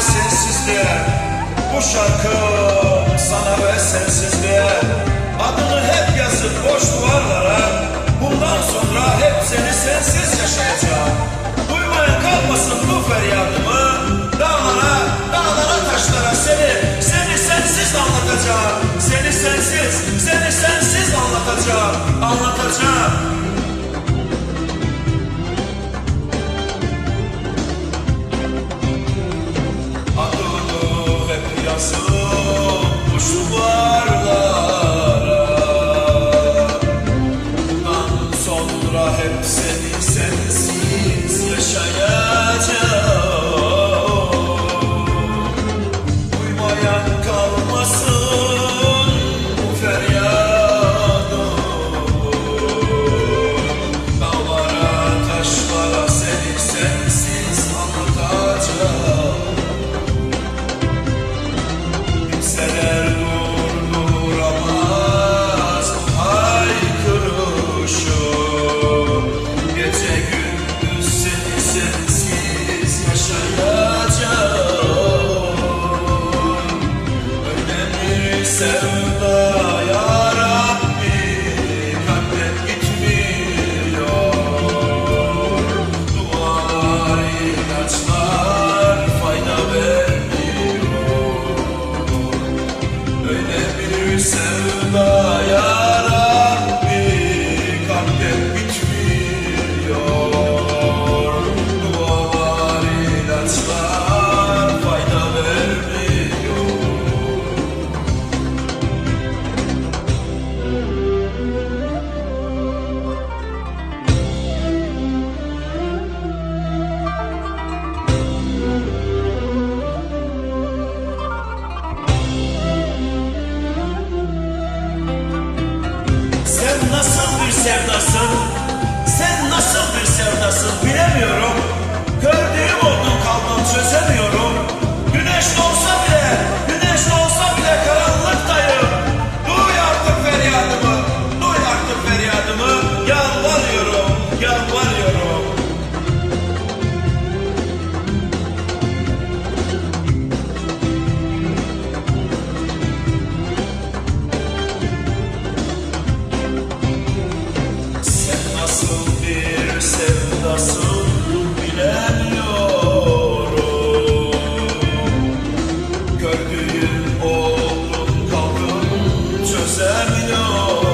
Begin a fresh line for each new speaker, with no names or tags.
sensizliğe. Bu şarkı sana ve sensizliğe. Adını hep yazıp boş duvarlara. Bundan sonra hep seni sensiz yaşayacağım. Duymayan kalmasın bu feryadımı. Dağlara, dağlara taşlara seni Seni sensiz anlatacağım. Seni sensiz, seni sensiz anlatacağım. Anlatacağım sonra hep seni sensiz sevda ya Rabbi kalpten gitmiyor. Dualar, ilaçlar fayda vermiyor. Öyle bir sevda sevdasın? Sen nasıl bir sevdasın bilemiyorum. melhor.